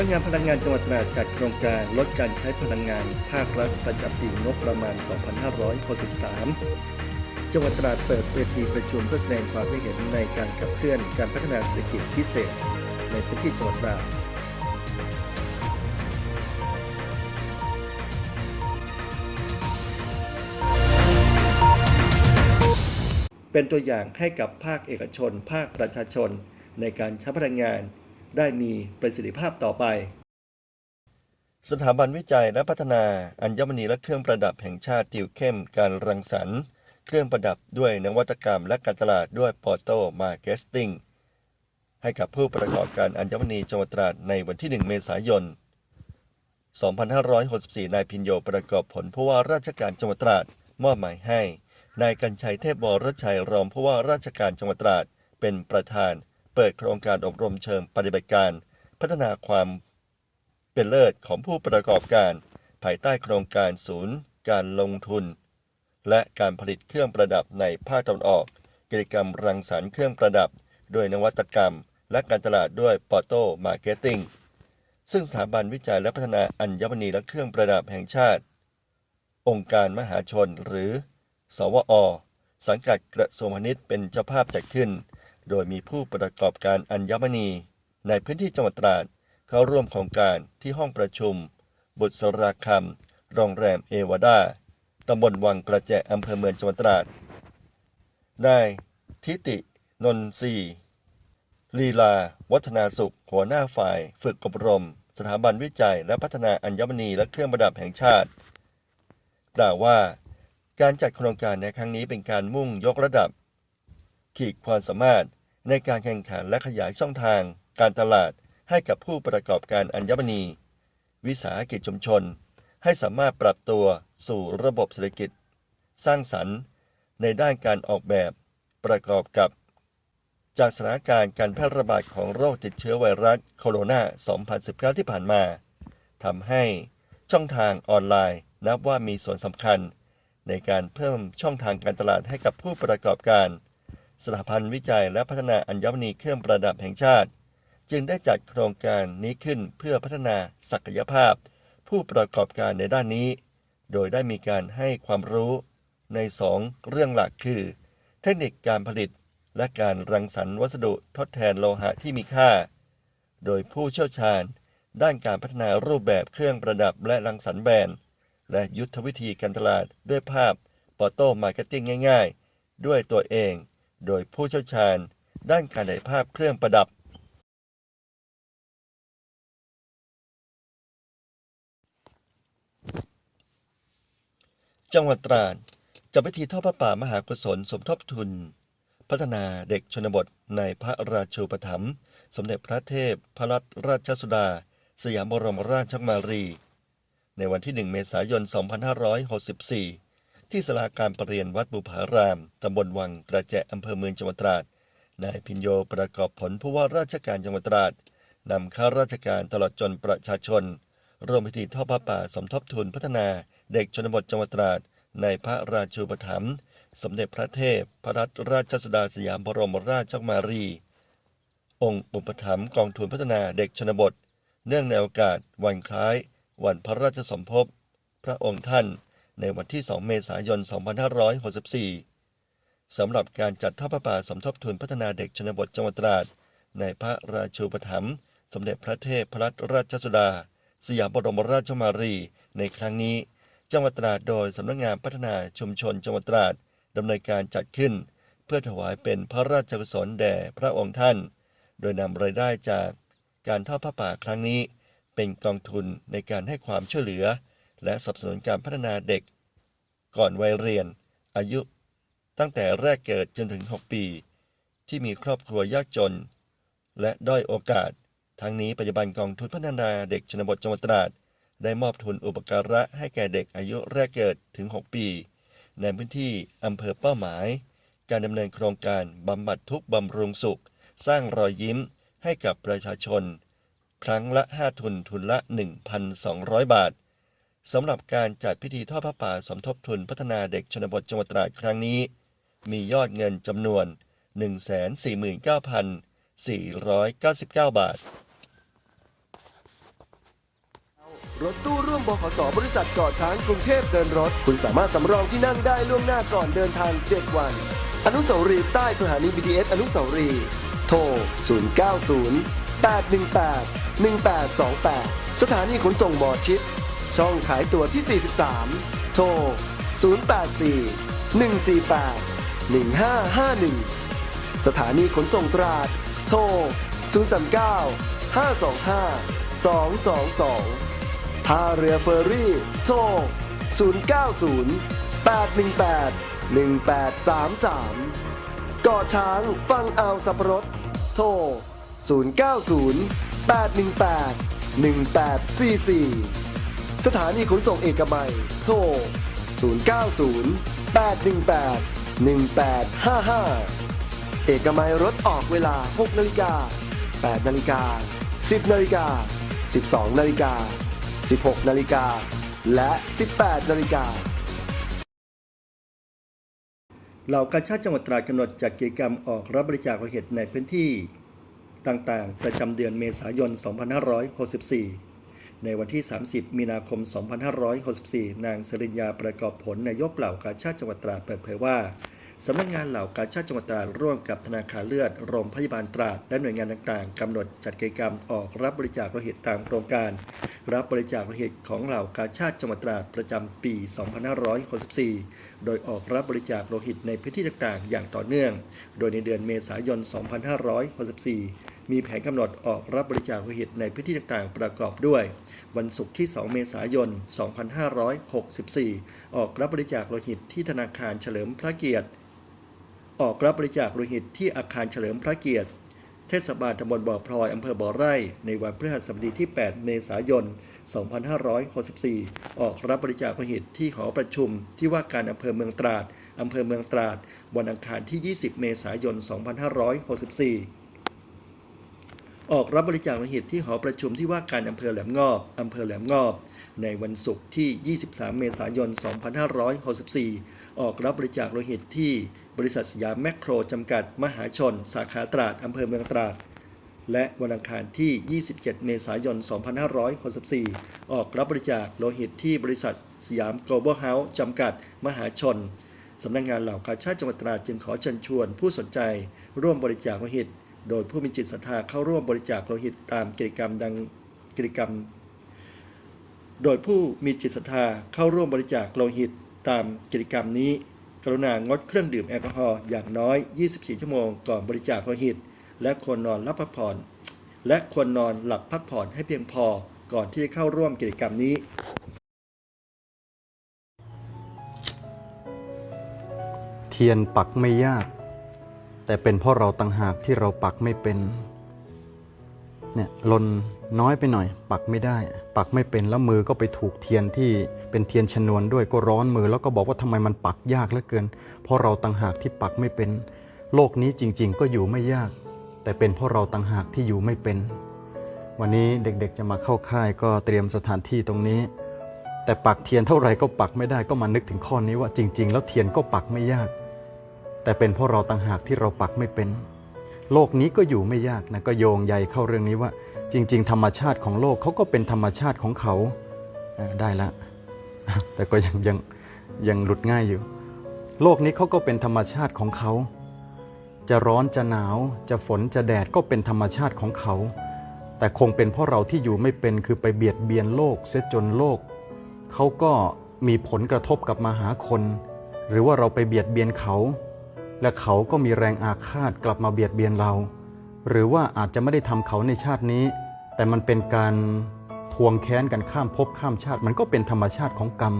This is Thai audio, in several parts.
วันงานพลังงานจังหวัดตราดจัดโครงการลดการใช้พลังงาน ภาครัฐประจำปีงบประมาณ 2563 จังหวัดตราดเปิดเวทีประชุมเพื่อแสดงความคิดเห็นในการขับเคลื่อนการพัฒนาเศรษฐกิจพิเศษ ในพื้นที่จังหวัดตราดเป็นตัวอย่างให้กับภาคเอกชน ภาคประชาชน ในการใช้พลังงาน ได้มีประสิทธิภาพต่อไป สถาบันวิจัยและพัฒนาอัญมณีและเครื่องประดับแห่งชาติติวเข้มการรังสรรค์เครื่องประดับด้วยนวัตกรรมและการตลาดด้วยปอโตมาร์เก็ตติ้งให้กับผู้ประกอบการอัญมณีจังหวัดตราดในวันที่ 1 เมษายน 2564 นายพินโยประกอบผลผู้ว่าราชการจังหวัดตราดมอบหมายให้ นายกัญชัยเทพวรชัยรองผู้ว่าราชการจังหวัดตราดเป็นประธาน เปิดโครงการอบรมเชิงปฏิบัติการ พัฒนาความเป็นเลิศของผู้ประกอบการ ภายใต้โครงการศูนย์ การลงทุน และการผลิตเครื่องประดับในภาคตะวันออก กิจกรรมรังสรรค์เครื่องประดับ ด้วยนวัตกรรม และการตลาดด้วยปอโตมาร์เก็ตติ้งซึ่งสถาบันวิจัยและพัฒนาอัญมณีและเครื่องประดับแห่งชาติ องค์การมหาชนหรือ สวอ สังกัดกระทรวงพาณิชย์เป็นเจ้าภาพจัดขึ้น โดยมีผู้ประกอบการอัญมณี ในพื้นที่จังหวัดตราดเข้าร่วมโครงการที่ห้องประชุม บุตรสราคำโรงแรมเอวาดาตำบลวังกระแจอำเภอเมืองจังหวัดตราดนายทิติ นนทรีลีลา วัฒนาสุข หัวหน้าฝ่าย ฝึกอบรม สถาบันวิจัย และพัฒนาอัญมณีและเครื่องประดับแห่งชาติ กล่าวว่า การจัดโครงการในครั้งนี้เป็นการมุ่งยกระดับ ขีดความสามารถ ในการแข่งขันและขยายช่องทาง การตลาดให้กับผู้ประกอบการอัญมณี วิสาหกิจชุมชน ให้สามารถปรับตัวสู่ระบบเศรษฐกิจ สร้างสรรค์ ในด้านการออกแบบประกอบกับ จากสถานการณ์การแพร่ระบาดของโรคติดเชื้อไวรัสโคโรนา 2019 ที่ผ่านมาทำให้ช่องทางออนไลน์นับว่ามีส่วนสำคัญ ในการเพิ่มช่องทางการตลาดให้กับผู้ประกอบการ สถาบันธ์วิจัยและพัฒนาอัญมณีเครื่องประดับแห่งชาติ จึงได้จัดโครงการนี้ขึ้นเพื่อพัฒนาศักยภาพ ผู้ประกอบการในด้านนี้ โดยได้มีการให้ความรู้ในสองเรื่องหลักคือ เทคนิคการผลิต และการรังสรรค์วัสดุทดแทนโลหะที่มีค่า โดยผู้เชี่ยวชาญ ด้านการพัฒนารูปแบบเครื่องประดับและรังสรรค์แบรนด์ และยุทธวิธีการตลาดด้วยภาพปอโต้มาร์เก็ตติ้งง่าย ๆ ด้วยตัวเอง โดยผู้เชี่ยวชาญด้านการถ่ายภาพเครื่องประดับ จังหวัดตราดจัดพิธีทอดพระป่ามหากุศลสมทบทุน พัฒนาเด็กชนบทในพระราชูปถัมภ์สมเด็จพระเทพพระรัตนราชสุดา สยามบรมราชกุมารี ในวันที่ 1 เมษายน 2564 ที่ศาลาการประเรียนวัดบุพาราม ตำบลวังกระแจอำเภอเมืองจังหวัดตราด นายพินโยประกอบผลผู้ว่าราชการจังหวัดตราดนำข้าราชการตลอดจนประชาชน ร่วมพิธีทอดพระป่าสมทบทุนพัฒนาเด็กชนบทจังหวัดตราด ในพระราชูปถัมภ์สมเด็จพระเทพ พระรัตนราชสุดาสยามบรมราชกมารี องค์อุปถัมภ์กองทุนพัฒนาเด็กชนบท เนื่องในโอกาสวันคล้าย วันพระราชสมภพ พระองค์ท่าน ในวันที่ 2 เมษายน 2564 สำหรับการจัดทอดพระป่าสมทบทุนพัฒนาเด็กชนบทจังหวัดตราด ในพระราชูปถัมภ์สมเด็จพระเทพพระรัตนราชสุดา สยามบรมราชมารี ในครั้งนี้ จังหวัดตราดโดยสำนักงานพัฒนาชุมชนจังหวัดตราดดำเนินการจัดขึ้น เพื่อถวายเป็นพระราชกุศลแด่พระองค์ท่าน โดยนำรายได้จากการทอดพระป่าครั้งนี้ เป็นกองทุนในการให้ความช่วยเหลือ และสนับสนุนการพัฒนาเด็ก ก่อนวัยเรียน อายุ ตั้งแต่แรกเกิดจนถึง 6 ปี ที่มีครอบครัวยากจน และด้อยโอกาส ทั้งนี้ปัจจุบันกองทุนพัฒนาเด็กชนบทจังหวัดตราดได้มอบทุนอุปการะให้แก่เด็กอายุแรกเกิดถึง 6 ปี ในพื้นที่อำเภอเป้าหมาย การดำเนินโครงการบำบัดทุกบำรุงสุข สร้างรอยยิ้มให้กับประชาชน ครั้งละ 5 ทุนทุนละ 1,200 บาท สำหรับการจัดพิธีทอดพระป่าสมทบทุนพัฒนาเด็กชนบทจังหวัดตราดครั้งนี้ มียอดเงินจำนวน 149,499 บาท รถตู้ร่วมบขสบริษัทเกาะช้างกรุงเทพเดินรถ คุณสามารถสำรองที่นั่งได้ล่วงหน้าก่อนเดินทาง 7 วัน อนุสาวรีย์ใต้สถานี BTS อนุสาวรีย์โทร 090 818 1828 สถานีขนส่งหมอชิด ช่องขายตั๋วที่ 43 โทร 084 148 1551 สถานีขนส่งตราด โทร 039 525 222 ท่าเรือเฟอร์รี่ โทร 090 818 1833 เกาะช้างฟังอ่าวสับปะรด โทร 090 818 1844 สถานีขนส่งเอกมัย โทร 090 818 1855 เอกมัยรถออกเวลา 6นาฬิกา 8นาฬิกา 10นาฬิกา 12นาฬิกา 16นาฬิกา และ 18นาฬิกาเหล่ากาชาติจังหวัดตราดกำหนดจัดกิจกรรมออกรับบริจาคโลหิตในพื้นที่ต่างๆ ประจำเดือนเมษายน 2564 ในวันที่ 30 มีนาคม 2564 นางสริญญาประกอบผลนายกเหล่ากาชาติจังหวัดตราดเปิดเผยว่าสำนักงานเหล่ากาชาติจังหวัดตราดร่วมกับธนาคารเลือด โรงพยาบาลตราด และหน่วยงานต่างๆกำหนดจัดกิจกรรมออกรับบริจาคโลหิตตามโครงการ รับบริจาคโลหิตของเหล่ากาชาติจังหวัดตราดประจำปี 2564 โดยออกรับบริจาคโลหิตในพื้นที่ต่างๆ อย่างต่อเนื่อง โดยในเดือนเมษายน 2564 มีแผนกำหนดออกรับบริจาคโลหิตในพื้นที่ต่างๆ ประกอบด้วย วันศุกร์ที่ 2 เมษายน 2564 ออกรับบริจาคโลหิตที่ธนาคารเฉลิมพระเกียรติ ออกรับบริจาคโลหิตที่อาคารเฉลิมพระเกียรติ เทศบาลตำบลบ่อพลอยอำเภอบ่อไร่ ในวันพฤหัสบดีที่ 8 เมษายน 2564 ออกรับบริจาคโลหิตที่หอประชุมที่ว่าการอำเภอเมืองตราดอำเภอเมืองตราด วันอังคารที่ 20 เมษายน 2564 ออกรับบริจาคโลหิตที่หอประชุมที่ว่าการอำเภอแหลมงอบอำเภอแหลมงอบ ในวันศุกร์ที่ 23 เมษายน 2564 ออกรับบริจาคโลหิตที่บริษัทสยามแมคโครจำกัด มหาชน สาขาตราดอำเภอเมืองตราด และวันอังคารที่ 27 เมษายน 2564 ออกรับบริจาคโลหิตที่บริษัทสยาม Global House จำกัด มหาชนสำนักงานเหล่ากาชาติจังหวัดตราดจึงขอเชิญชวนผู้สนใจ ร่วมบริจาคโลหิต โดยผู้มีจิตศรัทธาเข้าร่วมบริจาคโลหิตตามกิจกรรมดังกิจกรรม โดยผู้มีจิตศรัทธาเข้าร่วมบริจาคโลหิตตามกิจกรรมนี้ กรุณางดเครื่องดื่มแอลกอฮอล์อย่างน้อย 24 ชั่วโมงก่อนบริจาคโลหิต และควรนอนหลับพักผ่อน และควรนอนหลับพักผ่อนให้เพียงพอก่อนที่จะเข้าร่วมกิจกรรมนี้เทียนปักไม่ยาก แต่เป็นเพราะเราต่างหากที่เราปักไม่เป็นเนี่ยลนน้อยไปหน่อย ปักไม่ได้ ปักไม่เป็นแล้วมือก็ไปถูกเทียนที่เป็นเทียนชนวนด้วยก็ร้อนมือ แล้วก็บอกว่าทำไมมันปักยากเหลือเกิน เพราะเราต่างหากที่ปักไม่เป็น โลกนี้จริง ๆ ก็อยู่ไม่ยาก แต่เป็นเพราะเราต่างหากที่อยู่ไม่เป็น วันนี้เด็กๆจะมาเข้าค่ายก็เตรียมสถานที่ตรงนี้ แต่ปักเทียนเท่าไหร่ก็ปักไม่ได้ก็มานึกถึงข้อนี้ว่าจริง ๆ แล้วเทียนก็ปักไม่ยาก แต่เป็นเพราะเราต่างหากที่เราปักไม่เป็น โลกนี้ก็อยู่ไม่ยากนะก็โยงใยเข้าเรื่องนี้ว่า จริง ๆ ธรรมชาติของโลกเขาก็เป็นธรรมชาติของเขาได้ละ แต่ก็ยังยังยังหลุดง่ายอยู่ โลกนี้เขาก็เป็นธรรมชาติของเขา จะร้อนจะหนาว จะฝนจะแดดก็เป็นธรรมชาติของเขา แต่คงเป็นเพราะเราที่อยู่ไม่เป็นคือไปเบียดเบียนโลกเสียจนโลกเขาก็มีผลกระทบกับมาหาคน หรือว่าเราไปเบียดเบียนเขา และเขาก็มีแรงอาฆาตกลับมาเบียดเบียนเรา หรือว่าอาจจะไม่ได้ทำเขาในชาตินี้ แต่มันเป็นการทวงแค้นกันข้ามภพข้ามชาติ มันก็เป็นธรรมชาติของกรรม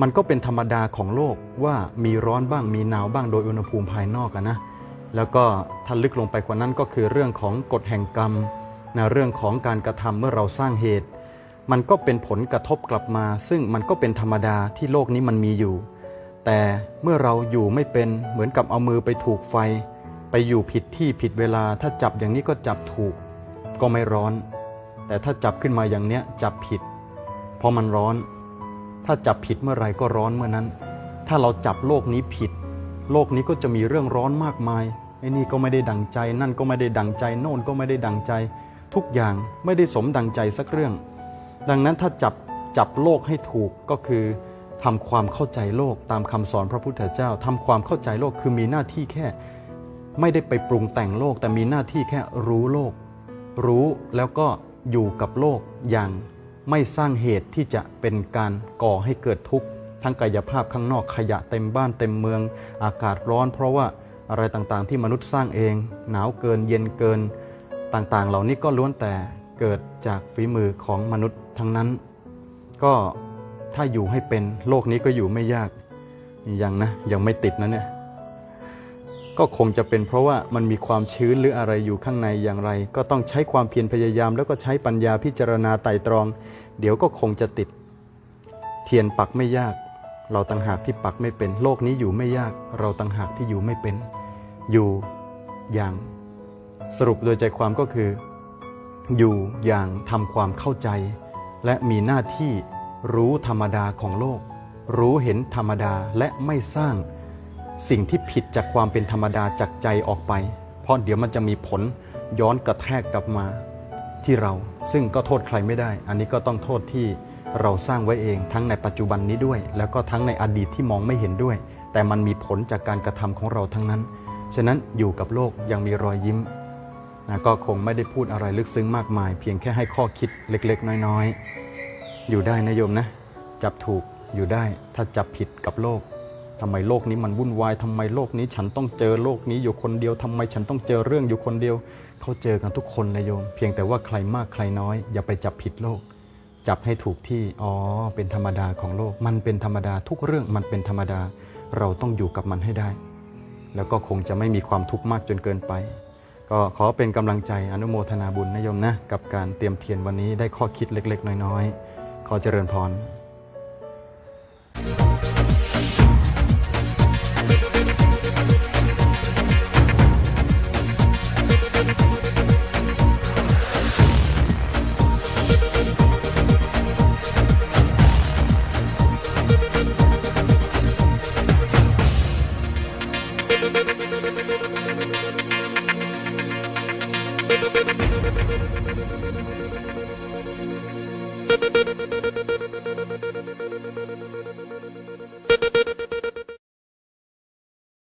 มันก็เป็นธรรมดาของโลกว่ามีร้อนบ้างมีหนาวบ้างโดยอุณหภูมิภายนอกอะนะ แล้วก็ถ้าลึกลงไปกว่านั้นก็คือเรื่องของกฎแห่งกรรมนะเรื่องของการกระทำเมื่อเราสร้างเหตุ มันก็เป็นผลกระทบกลับมา ซึ่งมันก็เป็นธรรมดาที่โลกนี้มันมีอยู่ แต่เมื่อเราอยู่ไม่เป็นเหมือนกับเอามือไปถูกไฟ ไปอยู่ผิดที่ผิดเวลา ถ้าจับอย่างนี้ก็จับถูก ก็ไม่ร้อน แต่ถ้าจับขึ้นมาอย่างเนี้ยจับผิด เพราะมันร้อน ถ้าจับผิดเมื่อไรก็ร้อนเมื่อนั้น ถ้าเราจับโลกนี้ผิด โลกนี้ก็จะมีเรื่องร้อนมากมายไอ้นี่ก็ไม่ได้ดังใจ นั่นก็ไม่ได้ดังใจ โน่นก็ไม่ได้ดังใจ ทุกอย่างไม่ได้สมดังใจสักเรื่อง ดังนั้นถ้าจับจับโลกให้ถูกก็คือ ทำความเข้าใจโลกตามคำสอนพระพุทธเจ้าทำความเข้าใจโลกคือมีหน้าที่แค่ ไม่ได้ไปปรุงแต่งโลก แต่มีหน้าที่แค่รู้โลก รู้แล้วก็อยู่กับโลกอย่างไม่สร้างเหตุที่จะเป็นการก่อให้เกิดทุกข์ทั้งกายภาพข้างนอกขยะเต็มบ้านเต็มเมือง อากาศร้อน เพราะว่าอะไรต่างๆ ที่มนุษย์สร้างเอง หนาวเกินเย็นเกิน ต่างๆ เหล่านี้ก็ล้วนแต่เกิดจากฝีมือของมนุษย์ทั้งนั้น ก็ ถ้าอยู่ให้เป็นโลกนี้ก็อยู่ไม่ยากยังนะยังไม่ติดนะเนี่ยก็คงจะเป็นเพราะว่ามันมีความชื้นหรืออะไรอยู่ข้างในอย่างไร ก็ต้องใช้ความเพียรพยายาม แล้วก็ใช้ปัญญาพิจารณาไต่ตรอง เดี๋ยวก็คงจะติด เทียนปักไม่ยาก เราต่างหากที่ปักไม่เป็น โลกนี้อยู่ไม่ยาก เราต่างหากที่อยู่ไม่เป็น อยู่อย่างสรุปโดยใจความก็คือ อยู่อย่างทำความเข้าใจ และมีหน้าที่ รู้ธรรมดาของโลก รู้เห็นธรรมดาและไม่สร้าง สิ่งที่ผิดจากความเป็นธรรมดาจากใจออกไป เพราะเดี๋ยวมันจะมีผลย้อนกระแทกกลับมาที่เรา ซึ่งก็โทษใครไม่ได้ อันนี้ก็ต้องโทษที่เราสร้างไว้เองทั้งในปัจจุบันนี้ด้วย แล้วก็ทั้งในอดีตที่มองไม่เห็นด้วย แต่มันมีผลจากการกระทำของเราทั้งนั้น ฉะนั้นอยู่กับโลกยังมีรอยยิ้มนะก็คงไม่ได้พูดอะไรลึกซึ้งมากมาย เพียงแค่ให้ข้อคิดเล็ก ๆ น้อย ๆ อยู่ได้นะโยมนะ จับถูกอยู่ได้ ถ้าจับผิดกับโลกทำไมโลกนี้มันวุ่นวายทำไมโลกนี้ฉันต้องเจอโลกนี้อยู่คนเดียวทำไมฉันต้องเจอเรื่องอยู่คนเดียว เขาเจอกันทุกคนเลยโยม เพียงแต่ว่าใครมากใครน้อย อย่าไปจับผิดโลก จับให้ถูกที่อ๋อเป็นธรรมดาของโลก มันเป็นธรรมดาทุกเรื่องมันเป็นธรรมดา เราต้องอยู่กับมันให้ได้ แล้วก็คงจะไม่มีความทุกข์มากจนเกินไป ก็ขอเป็นกำลังใจอนุโมทนาบุญนะโยมนะกับการเตรียมเทียนวันนี้ได้ข้อคิดเล็ก ๆ น้อยๆ ขอเจริญพร